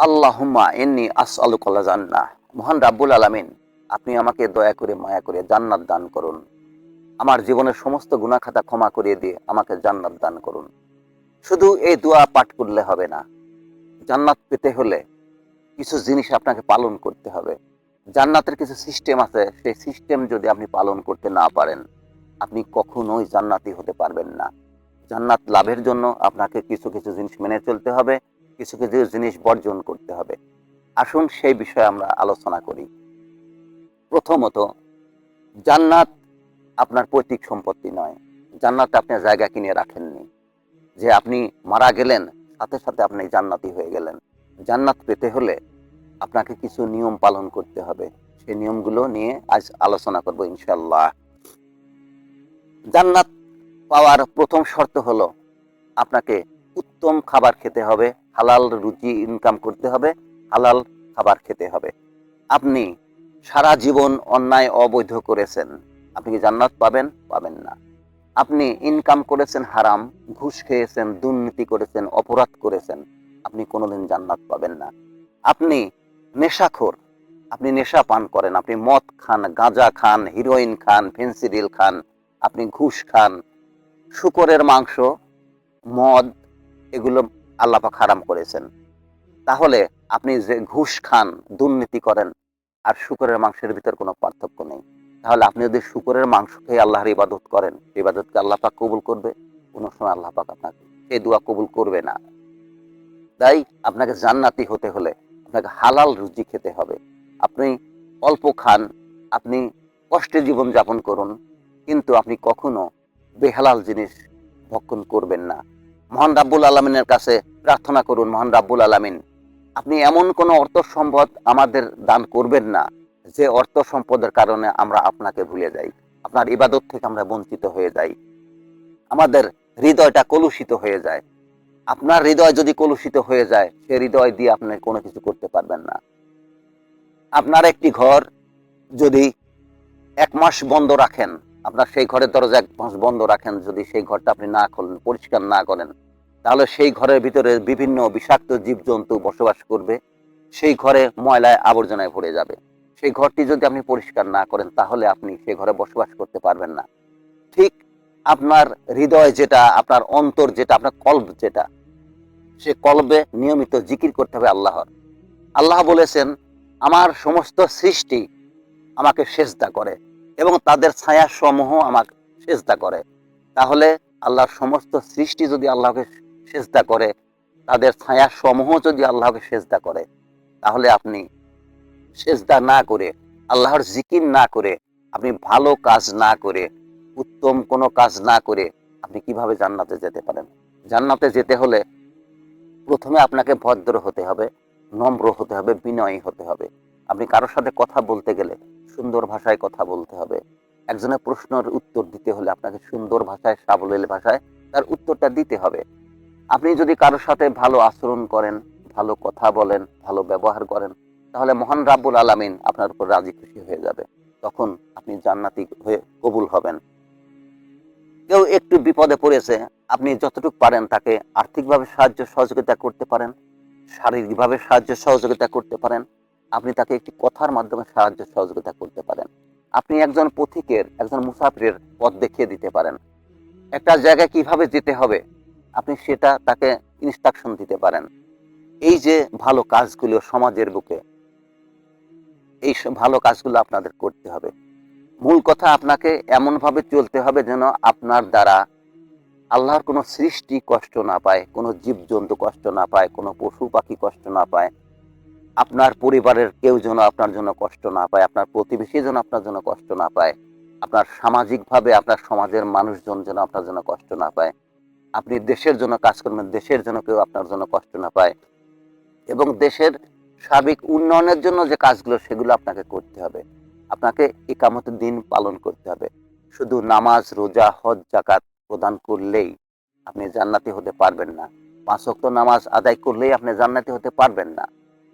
আল্লাহুম্মা এন্নি আসআলুকাল্লা জান্না মহান রাব্বুল আলামিন, আপনি আমাকে দয়া করে মায়া করে জান্নাত দান করুন। আমার জীবনের সমস্ত গুনাহ-খাতা ক্ষমা করিয়ে দিয়ে আমাকে জান্নাত দান করুন। শুধু এই দোয়া পাঠ করলে হবে না, জান্নাত পেতে হলে কিছু জিনিস আপনাকে পালন করতে হবে। জান্নাতের কিছু সিস্টেম আছে, সেই সিস্টেম যদি আপনি পালন করতে না পারেন, আপনি কখনোই জান্নাতি হতে পারবেন না। জান্নাত লাভের জন্য আপনাকে কিছু কিছু জিনিস মেনে চলতে হবে কিছু কিছু জিনিস বর্জন করতে হবে। আসুন সেই বিষয়ে আমরা আলোচনা করি। প্রথমত, জান্নাত আপনার পৈতৃক সম্পত্তি নয়। জান্নাত আপনি জায়গা কিনে রাখেননি। যে আপনি মারা গেলেন, সাথে সাথে আপনি জান্নাতি হয়ে গেলেন। জান্নাত পেতে হলে আপনাকে কিছু নিয়ম পালন করতে হবে। সেই নিয়মগুলো নিয়ে আজ আলোচনা করব ইনশাল্লাহ জান্নাত পাওয়ার প্রথম শর্ত হলো, আপনাকে উত্তম খাবার খেতে হবে। হালাল রুচি ইনকাম করতে হবে, হালাল খাবার খেতে হবে। আপনি সারা জীবন অন্যায় অবৈধ করেছেন, আপনি কি জান্নাত পাবেন? পাবেন না। আপনি ইনকাম করেছেন হারাম, ঘুষ খেয়েছেন, দুর্নীতি করেছেন, অপরাধ করেছেন, আপনি কোনোদিন জান্নাত পাবেন না। আপনি নেশাখোর, আপনি নেশা পান করেন, আপনি মদ খান, গাঁজা খান হিরোইন খান ফেন্সিডিল খান, আপনি ঘুষ খান, শুকরের মাংস, মদ, এগুলো আল্লাপাক হারাম করেছেন। তাহলে আপনি যে ঘুষ খান, দুর্নীতি করেন, আর শুকরের মাংসের ভিতর কোনো পার্থক্য নেই। তাহলে আপনি যদি শুকরের মাংস খেয়ে আল্লাহর ইবাদত করেন ইবাদতকে আল্লাহ পাক কবুল করবে? কোনো সময় আল্লাহ পাক আপনাকে সেই দোয়া কবুল করবে না। তাই আপনাকে জান্নাতি হতে হলে আপনাকে হালাল রুজি খেতে হবে। আপনি অল্প খান, আপনি কষ্টে জীবন যাপন করুন, কিন্তু আপনি কখনো বেহালাল জিনিস ভক্ষণ করবেন না। মহান রাব্বুল আলমিনের কাছে প্রার্থনা করুন, মহান রাব্বুল আলমিন। আপনি এমন কোনো অর্থ সম্পদ আমাদের দান করবেন না, যে অর্থ সম্পদের কারণে আমরা আপনাকে ভুলে যাই, আপনার ইবাদত থেকে আমরা বঞ্চিত হয়ে যাই। আমাদের হৃদয়টা কলুষিত হয়ে যায়। আপনার হৃদয় যদি কলুষিত হয়ে যায়, সে হৃদয় দিয়ে আপনি কোনো কিছু করতে পারবেন না। আপনার একটি ঘর যদি এক মাস বন্ধ রাখেন আপনার সেই ঘরের দরজা এক বন্ধ রাখেন, যদি সেই ঘরটা আপনি না খোলেন, পরিষ্কার না করেন, তাহলে সেই ঘরের ভিতরে বিভিন্ন বিষাক্ত জীবজন্তু বসবাস করবে, সেই ঘরে ময়লায় আবর্জনায় ভরে যাবে। সেই ঘরটি যদি আপনি পরিষ্কার না করেন, তাহলে আপনি সেই ঘরে বসবাস করতে পারবেন না। ঠিক আপনার হৃদয় যেটা, আপনার অন্তর যেটা, আপনার কল্প যেটা, সে কলবে নিয়মিত জিকির করতে হবে আল্লাহর। আল্লাহ বলেছেন, আমার সমস্ত সৃষ্টি আমাকে সেজদা করে। এবং তাদের ছায়া সমূহ আমাকে সেজদা করে। তাহলে আল্লাহর সমস্ত সৃষ্টি যদি আল্লাহকে সেজদা করে, তাদের ছায়া সমূহ যদি আল্লাহকে সেজদা করে, তাহলে আপনি সেজদা না করে, আল্লাহর জিকির না করে, আপনি ভালো কাজ না করে, উত্তম কোনো কাজ না করে আপনি কীভাবে জান্নাতে যেতে পারেন? জান্নাতে যেতে হলে প্রথমে আপনাকে ভদ্র হতে হবে, নম্র হতে হবে, বিনয়ী হতে হবে। আপনি কারোর সাথে কথা বলতে গেলে সুন্দর ভাষায় কথা বলতে হবে। একজনের প্রশ্নের উত্তর দিতে হলে আপনাকে সুন্দর ভাষায়, সাবলীল ভাষায় তার উত্তরটা দিতে হবে। আপনি যদি কারোর সাথে ভালো আচরণ করেন, ভালো কথা বলেন, ভালো ব্যবহার করেন, তাহলে মহান রাব্বুল আলামিন আপনার উপর রাজি খুশি হয়ে যাবে। তখন আপনি জান্নাতি হয়ে কবুল হবেন। কেউ একটু বিপদে পড়েছে, আপনি যতটুকু পারেন তাকে আর্থিকভাবে সাহায্য সহযোগিতা করতে পারেন, শারীরিকভাবে সাহায্য সহযোগিতা করতে পারেন আপনি তাকে একটি কথার মাধ্যমে সাহায্য সহযোগিতা করতে পারেন। আপনি একজন পথিকের, একজন মুসাফিরের পথ দেখিয়ে দিতে পারেন। একটা জায়গায় কীভাবে যেতে হবে, আপনি সেটা তাকে ইনস্ট্রাকশন দিতে পারেন। এই যে ভালো কাজগুলো সমাজের বুকে, এই ভালো কাজগুলো আপনাদের করতে হবে। মূল কথা আপনাকে এমনভাবে চলতে হবে যেন আপনার দ্বারা আল্লাহর কোনো সৃষ্টি কষ্ট না পায়, কোনো জীবজন্তু কষ্ট না পায়, কোনো পশু পাখি কষ্ট না পায় আপনার পরিবারের কেউ যেন আপনার জন্য কষ্ট না পায়, আপনার প্রতিবেশী যেন আপনার জন্য কষ্ট না পায়, আপনার সামাজিকভাবে আপনার সমাজের মানুষজন যেন আপনার জন্য কষ্ট না পায়, আপনি দেশের জন্য কাজ করবেন, দেশের জন্য কেউ আপনার জন্য কষ্ট না পায় এবং দেশের সার্বিক উন্নয়নের জন্য যে কাজগুলো, সেগুলো আপনাকে করতে হবে। আপনাকে একামত দিন পালন করতে হবে। শুধু নামাজ, রোজা, হজ জাকাত প্রদান করলেই আপনি জান্নাতি হতে পারবেন না। পাঁচ ওয়াক্ত নামাজ আদায় করলেই আপনি জান্নাতি হতে পারবেন না।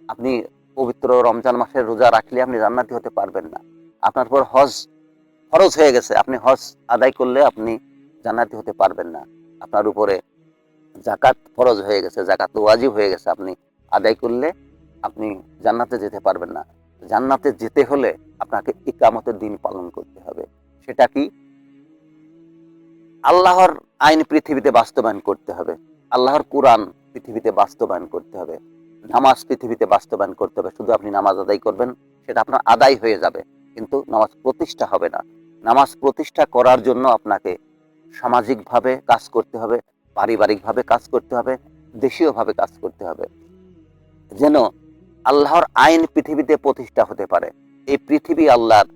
আপনি পবিত্র রমজান মাসের রোজা রাখলে আপনি জান্নাতি হতে পারবেন না। আপনার পর হজ ফরজ হয়ে গেছে। আপনি হজ আদায় করলে আপনি জান্নাতি হতে পারবেন না। আপনার উপরে জাকাত ফরজ হয়ে গেছে জাকাত ওয়াজিব হয়ে গেছে। আপনি আদায় করলে আপনি জান্নাতে যেতে পারবেন না। জান্নাতে যেতে হলে আপনাকে ইকামতের দিন পালন করতে হবে। সেটা কি? আল্লাহর আইন পৃথিবীতে বাস্তবায়ন করতে হবে। আল্লাহর কোরআন পৃথিবীতে বাস্তবায়ন করতে হবে। নামাজ পৃথিবীতে বাস্তবায়ন করতে হবে, শুধু আপনি নামাজ আদায় করবেন, সেটা আপনার আদায় হয়ে যাবে, কিন্তু নামাজ প্রতিষ্ঠা হবে না। নামাজ প্রতিষ্ঠা করার জন্য আপনাকে সামাজিকভাবে কাজ করতে হবে, পারিবারিকভাবে কাজ করতে হবে, দেশীয়ভাবে কাজ করতে হবে। যেন আল্লাহর আইন পৃথিবীতে প্রতিষ্ঠা হতে পারে। এই পৃথিবী আল্লাহর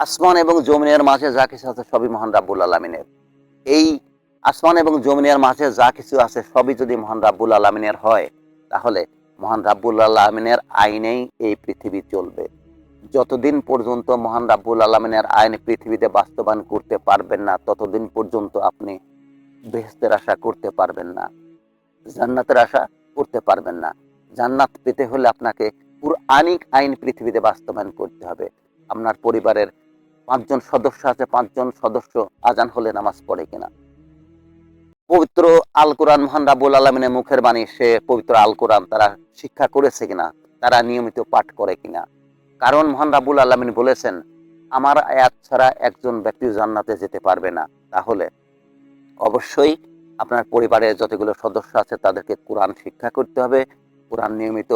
আসমান এবং জমিনের মাঝে যা কিছু আছে সবই মহান রাব্বুল আলমিনের। এই আসমান এবং জমিনের মাঝে যা কিছু আছে সবই যদি মহান রাব্বুল আলমিনের হয়, তাহলে মহান রাব্বুল আলমিনের আইনেই এই পৃথিবী চলবে। যতদিন পর্যন্ত মহান রাব্বুল আলমিনের আইন পৃথিবীতে বাস্তবায়ন করতে পারবেন না, ততদিন পর্যন্ত আপনি বেহেস্তের আশা করতে পারবেন না, জান্নাতের আশা করতে পারবেন না। জান্নাত পেতে হলে আপনাকে পুরানিক আইন পৃথিবীতে বাস্তবায়ন করতে হবে। আপনার পরিবারের পাঁচজন সদস্য আছে, পাঁচজন সদস্য আজান হলে নামাজ পড়ে কিনা। পবিত্র আল কোরআন মহান রাবুল আলমিনের মুখের বাণী, সে পবিত্র আল কোরআন তারা শিক্ষা করেছে কিনা, তারা নিয়মিত পাঠ করে কিনা? কারণ মহান রাবুল আলমিন বলেছেন, আমার আয়াত ছাড়া একজন ব্যক্তি জান্নাতে যেতে পারবে না। তাহলে অবশ্যই আপনার পরিবারের যতগুলো সদস্য আছে, তাদেরকে কোরআন শিক্ষা করতে হবে, কোরআন নিয়মিত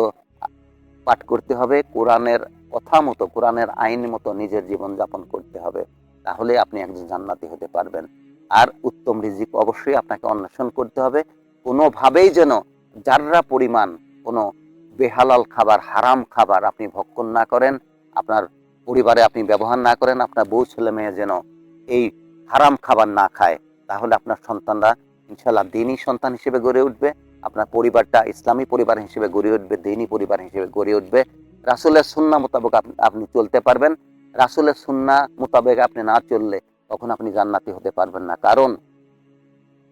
পাঠ করতে হবে, কোরআনের কথা মতো, কোরআনের আইন মতো নিজের জীবন যাপন করতে হবে, তাহলে আপনি একজন জান্নাতি হতে পারবেন। আর উত্তম রিজিক অবশ্যই আপনাকে অন্বেষণ করতে হবে। কোনোভাবেই যেন যাররা পরিমাণ কোনো বেহালাল খাবার, হারাম খাবার আপনি ভক্ষণ না করেন, আপনার পরিবারে আপনি ব্যবহার না করেন, আপনার বউ ছেলে মেয়ে যেন এই হারাম খাবার না খায়, তাহলে আপনার সন্তানরা ইনশাল্লাহ দিনই সন্তান হিসেবে গড়ে উঠবে, আপনার পরিবারটা ইসলামী পরিবার হিসেবে গড়ে উঠবে দিনই পরিবার হিসেবে গড়ে উঠবে। রাসুলের সুন্না মোতাবেক আপনি চলতে পারবেন। রাসুলের সুন্না মোতাবেক আপনি না চললে তখন আপনি জান্নাতি হতে পারবেন না। কারণ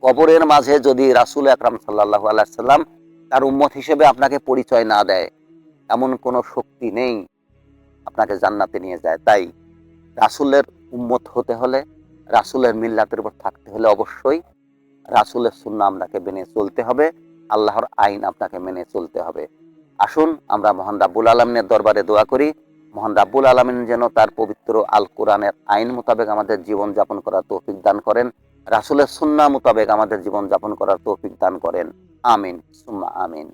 কবরের মাঝে যদি রাসুল আকরাম সাল্লাহ আলাইসাল্লাম তার উম্মত হিসেবে আপনাকে পরিচয় না দেয়, এমন কোনো শক্তি নেই, আপনাকে জান্নাতে নিয়ে যায়। তাই রাসুলের উম্মত হতে হলে, রাসুলের মিল্লাতের উপর থাকতে হলে অবশ্যই রাসুলের সুন্না আপনাকে মেনে চলতে হবে, আল্লাহর আইন আপনাকে মেনে চলতে হবে। আসুন আমরা মহান রাব্বুল আলমিনের দরবারে দোয়া করি। মহান রাব্বুল আলমিন যেন তার পবিত্র আল কোরআনের আইন মোতাবেক আমাদের জীবন যাপন করার তৌফিক দান করেন, রাসুলের সুন্না মোতাবেক আমাদের জীবন যাপন করার তৌফিক দান করেন। আমিন, সুম্মা আমিন।